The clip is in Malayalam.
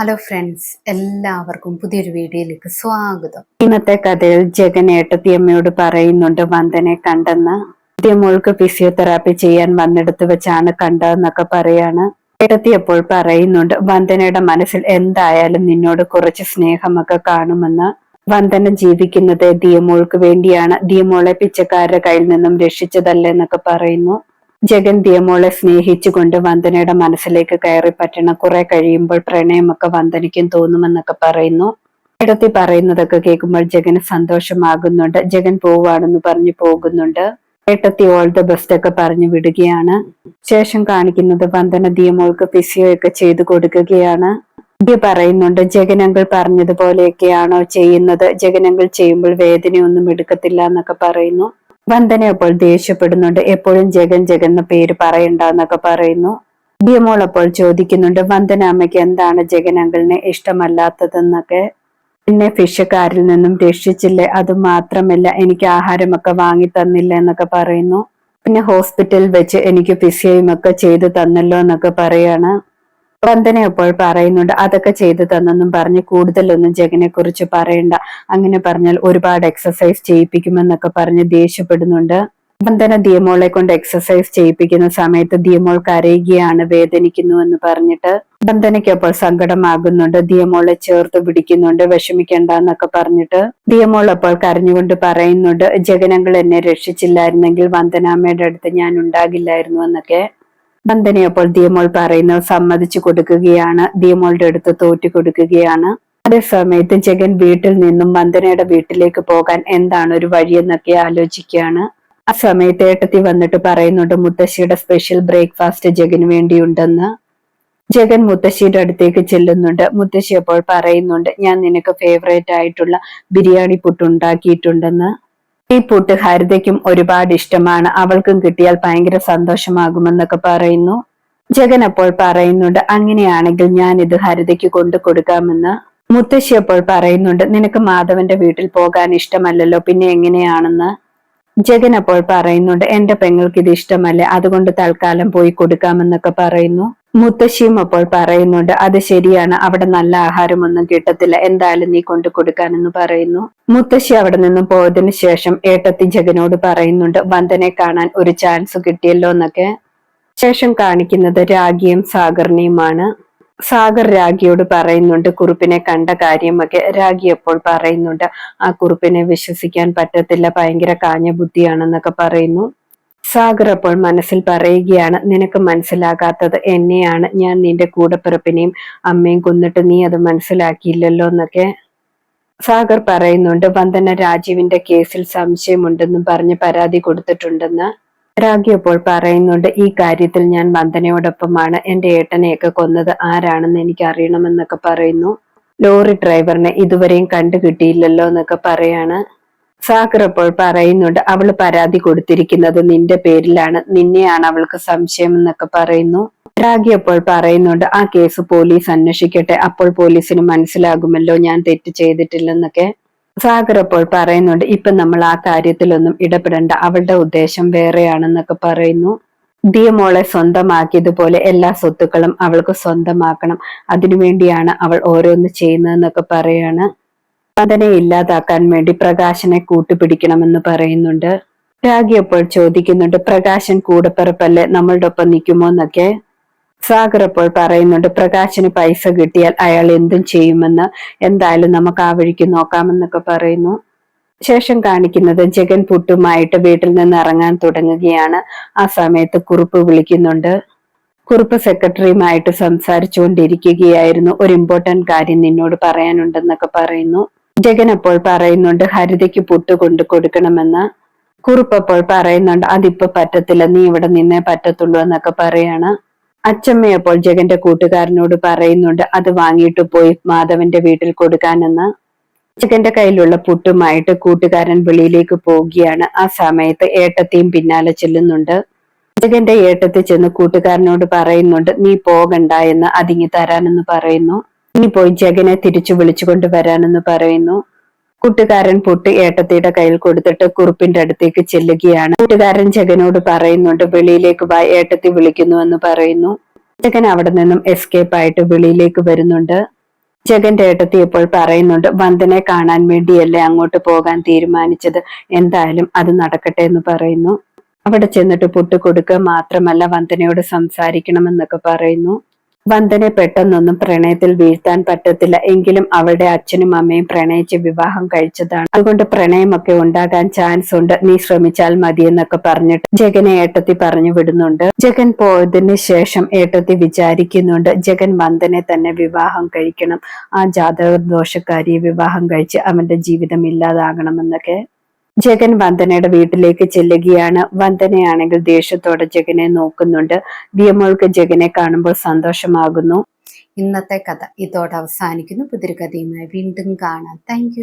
ഹലോ ഫ്രണ്ട്സ് എല്ലാവർക്കും പുതിയൊരു വീഡിയോയിലേക്ക് സ്വാഗതം. ഇന്നത്തെ കഥയിൽ ജഗൻ ഏട്ടത്തിയമ്മയോട് പറയുന്നുണ്ട് വന്ദനെ കണ്ടെന്ന്. മോൾക്ക് ഫിസിയോതെറാപ്പി ചെയ്യാൻ വന്നെടുത്ത് വെച്ചാണ് കണ്ടതെന്നൊക്കെ പറയാണ്. ഏട്ടത്തി അപ്പോൾ പറയുന്നുണ്ട് വന്ദനയുടെ മനസ്സിൽ എന്തായാലും നിന്നോട് കുറച്ച് സ്നേഹമൊക്കെ കാണുമെന്ന്. വന്ദന ജീവിക്കുന്നത് ദിയമോൾക്ക് വേണ്ടിയാണ്. ദിയമോളെ പിച്ചക്കാരുടെ കയ്യിൽ നിന്നും രക്ഷിച്ചതല്ലേ എന്നൊക്കെ പറയുന്നു. ജഗൻ ദിയമോളെ സ്നേഹിച്ചുകൊണ്ട് വന്ദനയുടെ മനസ്സിലേക്ക് കയറി പറ്റണ കുറെ കഴിയുമ്പോൾ പ്രണയമൊക്കെ വന്ദനയ്ക്കും തോന്നുമെന്നൊക്കെ പറയുന്നു. ഇടത്തി പറയുന്നതൊക്കെ കേൾക്കുമ്പോൾ ജഗന് സന്തോഷമാകുന്നുണ്ട്. ജഗൻ പോവാണെന്ന് പറഞ്ഞു പോകുന്നുണ്ട്. ഏട്ടത്തി ഓൾ ദ ബെസ്റ്റ് ഒക്കെ പറഞ്ഞു വിടുകയാണ്. ശേഷം കാണിക്കുന്നത് വന്ദന ദിയമോൾക്ക് ഫിസിയോ ഒക്കെ ചെയ്തു കൊടുക്കുകയാണ്. ദിയ പറയുന്നുണ്ട് ജഗനങ്ങൾ പറഞ്ഞതുപോലെയൊക്കെയാണോ ചെയ്യുന്നത്? ജഗനങ്ങൾ ചെയ്യുമ്പോൾ വേദനയൊന്നും എടുക്കത്തില്ല എന്നൊക്കെ പറയുന്നു. വന്ദന അപ്പോൾ ദേഷ്യപ്പെടുന്നുണ്ട്. എപ്പോഴും ജഗൻ ജഗൻ എന്ന പേര് പറയണ്ട എന്നൊക്കെ പറയുന്നു. ബിയമോൾ അപ്പോൾ ചോദിക്കുന്നുണ്ട് വന്ദന അമ്മയ്ക്ക് എന്താണ് ജഗൻ അങ്കിളിനെ ഇഷ്ടമല്ലാത്തതെന്നൊക്കെ? എന്നെ ഫിഷക്കാരിൽ നിന്നും രക്ഷിച്ചില്ലേ? അത് മാത്രമല്ല എനിക്ക് ആഹാരമൊക്കെ വാങ്ങി തന്നില്ല എന്നൊക്കെ പറയുന്നു. പിന്നെ ഹോസ്പിറ്റലിൽ വെച്ച് എനിക്ക് ഫിസിയോയും ഒക്കെ ചെയ്തു തന്നല്ലോ എന്നൊക്കെ പറയാണ്. വന്ദന ഇപ്പോൾ പറയുന്നുണ്ട്. അതൊക്കെ ചെയ്തു തന്നെന്നും പറഞ്ഞ് കൂടുതലൊന്നും ജഗനെ കുറിച്ച് പറയണ്ട. അങ്ങനെ പറഞ്ഞാൽ ഒരുപാട് എക്സസൈസ് ചെയ്യിപ്പിക്കുമെന്നൊക്കെ പറഞ്ഞ് ദേഷ്യപ്പെടുന്നുണ്ട്. വന്ദന ദിയമോളെ കൊണ്ട് എക്സസൈസ് ചെയ്യിപ്പിക്കുന്ന സമയത്ത് ദിയമോൾ കരയുകയാണ് വേദനിക്കുന്നു എന്ന് പറഞ്ഞിട്ട്. വന്ദനയ്ക്ക് അപ്പോൾ സങ്കടമാകുന്നുണ്ട്. ദിയമോളെ ചേർത്ത് പിടിക്കുന്നുണ്ട്. വിഷമിക്കണ്ട എന്നൊക്കെ പറഞ്ഞിട്ട്. ദിയമോൾ അപ്പോൾ കരഞ്ഞുകൊണ്ട് പറയുന്നുണ്ട് ജഗനങ്ങൾ എന്നെ രക്ഷിച്ചില്ലായിരുന്നെങ്കിൽ വന്ദനാമ്മയുടെ അടുത്ത് ഞാൻ ഉണ്ടാകില്ലായിരുന്നു എന്നൊക്കെ. നന്ദനെ അപ്പോൾ ദിയമോൾ പറയുന്നത് സമ്മതിച്ചു കൊടുക്കുകയാണ്. ദിയമോളുടെ അടുത്ത് തോറ്റു കൊടുക്കുകയാണ്. അതേസമയത്ത് ജഗൻ വീട്ടിൽ നിന്നും വന്ദനയുടെ വീട്ടിലേക്ക് പോകാൻ എന്താണ് ഒരു വഴിയെന്നൊക്കെ ആലോചിക്കുകയാണ്. ആ സമയത്ത് ഏട്ടത്തി വന്നിട്ട് പറയുന്നുണ്ട് മുത്തശ്ശിയുടെ സ്പെഷ്യൽ ബ്രേക്ക്ഫാസ്റ്റ് ജഗന് വേണ്ടിയുണ്ടെന്ന്. ജഗൻ മുത്തശ്ശിയുടെ അടുത്തേക്ക് ചെല്ലുന്നുണ്ട്. മുത്തശ്ശി അപ്പോൾ പറയുന്നുണ്ട് ഞാൻ നിനക്ക് ഫേവറേറ്റ് ആയിട്ടുള്ള ബിരിയാണി പുട്ടുണ്ടാക്കിയിട്ടുണ്ടെന്ന്. ഈ പുട്ട് ഹരിതയ്ക്കും ഒരുപാട് ഇഷ്ടമാണ്. അവൾക്കും കിട്ടിയാൽ ഭയങ്കര സന്തോഷമാകുമെന്നൊക്കെ പറയുന്നു. ജഗൻ അപ്പോൾ പറയുന്നുണ്ട് അങ്ങനെയാണെങ്കിൽ ഞാൻ ഇത് ഹരിതയ്ക്ക് കൊണ്ടു കൊടുക്കാമെന്ന്. മുത്തശ്ശി അപ്പോൾ പറയുന്നുണ്ട് നിനക്ക് മാധവന്റെ വീട്ടിൽ പോകാൻ ഇഷ്ടമല്ലല്ലോ പിന്നെ എങ്ങനെയാണെന്ന്? ജഗൻ അപ്പോൾ പറയുന്നുണ്ട് എന്റെ പെങ്ങൾക്ക് ഇത് ഇഷ്ടമല്ല അതുകൊണ്ട് തൽക്കാലം പോയി കൊടുക്കാമെന്നൊക്കെ പറയുന്നു. മുത്തശ്ശിയും അപ്പോൾ പറയുന്നുണ്ട് അത് ശരിയാണ് അവിടെ നല്ല ആഹാരമൊന്നും കിട്ടത്തില്ല എന്തായാലും നീ കൊണ്ടു കൊടുക്കാനെന്ന് പറയുന്നു. മുത്തശ്ശി അവിടെ നിന്നും പോയതിനു ശേഷം ഏട്ടത്തി ജഗനോട് പറയുന്നുണ്ട് വന്ദനെ കാണാൻ ഒരു ചാൻസ് കിട്ടിയല്ലോ എന്നൊക്കെ. ശേഷം കാണിക്കുന്നത് രാഗിയും സാഗറിനെയുമാണ്. സാഗർ രാഗിയോട് പറയുന്നുണ്ട് കുറുപ്പിനെ കണ്ട കാര്യമൊക്കെ രാഗി എപ്പോൾ പറയുന്നുണ്ട് ആ കുറുപ്പിനെ വിശ്വസിക്കാൻ പറ്റത്തില്ല ഭയങ്കര കാഞ്ഞ ബുദ്ധിയാണെന്നൊക്കെ പറയുന്നു. സാഗർ അപ്പോൾ മനസ്സിൽ പറയുകയാണ് നിനക്ക് മനസ്സിലാകാത്തത് എന്നെയാണ്. ഞാൻ നിന്റെ കൂടപ്പിറപ്പിനെയും അമ്മയും കൊന്നിട്ട് നീ അത് മനസ്സിലാക്കിയില്ലല്ലോ എന്നൊക്കെ സാഗർ പറയുന്നുണ്ട്. വന്ദന രാജീവിന്റെ കേസിൽ സംശയമുണ്ടെന്നും പറഞ്ഞ് പരാതി കൊടുത്തിട്ടുണ്ടെന്ന് രാഗി അപ്പോൾ പറയുന്നുണ്ട്. ഈ കാര്യത്തിൽ ഞാൻ വന്ദനയോടൊപ്പമാണ്. എന്റെ ഏട്ടനെയൊക്കെ കൊന്നത് ആരാണെന്ന് എനിക്ക് അറിയണമെന്നൊക്കെ പറയുന്നു. ലോറി ഡ്രൈവറിനെ ഇതുവരെയും കണ്ടുകിട്ടിയില്ലല്ലോ എന്നൊക്കെ പറയാണ്. സാഗർ അപ്പോൾ പറയുന്നുണ്ട് അവൾ പരാതി കൊടുത്തിരിക്കുന്നത് നിന്റെ പേരിലാണ്. നിന്നെയാണ് അവൾക്ക് സംശയം എന്നൊക്കെ പറയുന്നു. രാഗി അപ്പോൾ പറയുന്നുണ്ട് ആ കേസ് പോലീസ് അന്വേഷിക്കട്ടെ. അപ്പോൾ പോലീസിന് മനസ്സിലാകുമല്ലോ ഞാൻ തെറ്റ് ചെയ്തിട്ടില്ലെന്നൊക്കെ. സാഗർ അപ്പോൾ പറയുന്നുണ്ട് ഇപ്പൊ നമ്മൾ ആ കാര്യത്തിലൊന്നും ഇടപെടണ്ട. അവളുടെ ഉദ്ദേശം വേറെയാണെന്നൊക്കെ പറയുന്നു. ദിയമോളെ സ്വന്തമാക്കിയതുപോലെ എല്ലാ സ്വത്തുക്കളും അവൾക്ക് സ്വന്തമാക്കണം. അതിനുവേണ്ടിയാണ് അവൾ ഓരോന്ന് ചെയ്യുന്നതെന്നൊക്കെ പറയാണ്. അതിനെ ഇല്ലാതാക്കാൻ വേണ്ടി പ്രകാശനെ കൂട്ടുപിടിക്കണമെന്ന് പറയുന്നുണ്ട്. രാഗി അപ്പോൾ ചോദിക്കുന്നുണ്ട് പ്രകാശൻ കൂടപ്പിറപ്പല്ലേ നമ്മളുടെ ഒപ്പം നിൽക്കുമോ? എന്നൊക്കെ. സാഗർ അപ്പോൾ പറയുന്നുണ്ട് പ്രകാശന് പൈസ കിട്ടിയാൽ അയാൾ എന്തും ചെയ്യുമെന്ന്. എന്തായാലും നമുക്ക് ആ വഴിക്ക് നോക്കാമെന്നൊക്കെ പറയുന്നു. ശേഷം കാണിക്കുന്നത് ജഗൻ പുട്ടുമായിട്ട് വീട്ടിൽ നിന്ന് ഇറങ്ങാൻ തുടങ്ങുകയാണ്. ആ സമയത്ത് കുറുപ്പ് വിളിക്കുന്നുണ്ട്. കുറുപ്പ് സെക്രട്ടറിയുമായിട്ട് സംസാരിച്ചുകൊണ്ടിരിക്കുകയായിരുന്നു. ഒരു ഇമ്പോർട്ടന്റ് കാര്യം നിന്നോട് പറയാനുണ്ടെന്നൊക്കെ പറയുന്നു. ജഗൻ അപ്പോൾ പറയുന്നുണ്ട് ഹരിതയ്ക്ക് പുട്ട് കൊണ്ടു കൊടുക്കണമെന്ന്. കുറുപ്പ് അപ്പോൾ പറയുന്നുണ്ട് അതിപ്പോ പറ്റത്തില്ല നീ ഇവിടെ നിന്നേ പറ്റത്തുള്ളൂ എന്നൊക്കെ പറയാണ്. അച്ചമ്മയപ്പോൾ ജഗന്റെ കൂട്ടുകാരനോട് പറയുന്നുണ്ട് അത് വാങ്ങിയിട്ട് പോയി മാധവന്റെ വീട്ടിൽ കൊടുക്കാനെന്ന്. ജഗന്റെ കയ്യിലുള്ള പുട്ടുമായിട്ട് കൂട്ടുകാരൻ വെളിയിലേക്ക് പോവുകയാണ്. ആ സമയത്ത് ഏട്ടത്തെയും പിന്നാലെ ചെല്ലുന്നുണ്ട്. ജഗന്റെ ഏട്ടത്തിൽ ചെന്ന് കൂട്ടുകാരനോട് പറയുന്നുണ്ട് നീ പോകണ്ട എന്ന് അതിങ്ങി തരാനെന്ന് പറയുന്നു. നീ പോയി ജഗനെ തിരിച്ചു വിളിച്ചുകൊണ്ട് വരാനെന്ന് പറയുന്നു. കൂട്ടുകാരൻ പുട്ട് ഏട്ടത്തിയുടെ കയ്യിൽ കൊടുത്തിട്ട് കുറുപ്പിന്റെ അടുത്തേക്ക് ചെല്ലുകയാണ്. കൂട്ടുകാരൻ ജഗനോട് പറയുന്നുണ്ട് വെളിയിലേക്ക് വാ ഏട്ടത്തി വിളിക്കുന്നു എന്ന് പറയുന്നു. ജഗൻ അവിടെ നിന്നും എസ്കേപ്പ് ആയിട്ട് വെളിയിലേക്ക് വരുന്നുണ്ട്. ജഗന്റെ ഏട്ടത്തി ഇപ്പോൾ പറയുന്നുണ്ട് വന്ദനെ കാണാൻ വേണ്ടിയല്ലേ അങ്ങോട്ട് പോകാൻ തീരുമാനിച്ചത്? എന്തായാലും അത് നടക്കട്ടെ എന്ന് പറയുന്നു. അവിടെ ചെന്നിട്ട് പുട്ട് കൊടുക്കുക മാത്രമല്ല വന്ദനയോട് സംസാരിക്കണമെന്നൊക്കെ പറയുന്നു. വന്ദനെ പെട്ടെന്നൊന്നും പ്രണയത്തിൽ വീഴ്ത്താൻ പറ്റത്തില്ല. എങ്കിലും അവളുടെ അച്ഛനും അമ്മയും പ്രണയിച്ച് വിവാഹം കഴിച്ചതാണ്. അതുകൊണ്ട് പ്രണയമൊക്കെ ഉണ്ടാകാൻ ചാൻസ് ഉണ്ട്. നീ ശ്രമിച്ചാൽ മതി എന്നൊക്കെ പറഞ്ഞിട്ട് ജഗനെ ഏട്ടത്തി പറഞ്ഞു വിടുന്നുണ്ട്. ജഗൻ പോയതിനു ശേഷം ഏട്ടത്തി വിചാരിക്കുന്നുണ്ട് ജഗൻ വന്ദനെ തന്നെ വിവാഹം കഴിക്കണം. ആ ജാതക ദോഷക്കാരിയെ വിവാഹം കഴിച്ച് അവന്റെ ജീവിതം ഇല്ലാതാകണമെന്നൊക്കെ. ജഗൻ വന്ദനയുടെ വീട്ടിലേക്ക് ചെല്ലുകയാണ്. വന്ദനയാണെങ്കിൽ ദേഷ്യത്തോടെ ജഗനെ നോക്കുന്നുണ്ട്. ദിയമോൾക്ക് ജഗനെ കാണുമ്പോൾ സന്തോഷമാകുന്നു. ഇന്നത്തെ കഥ ഇതോടെ അവസാനിക്കുന്നു. പുതിരി കഥയുമായി വീണ്ടും കാണാം. താങ്ക്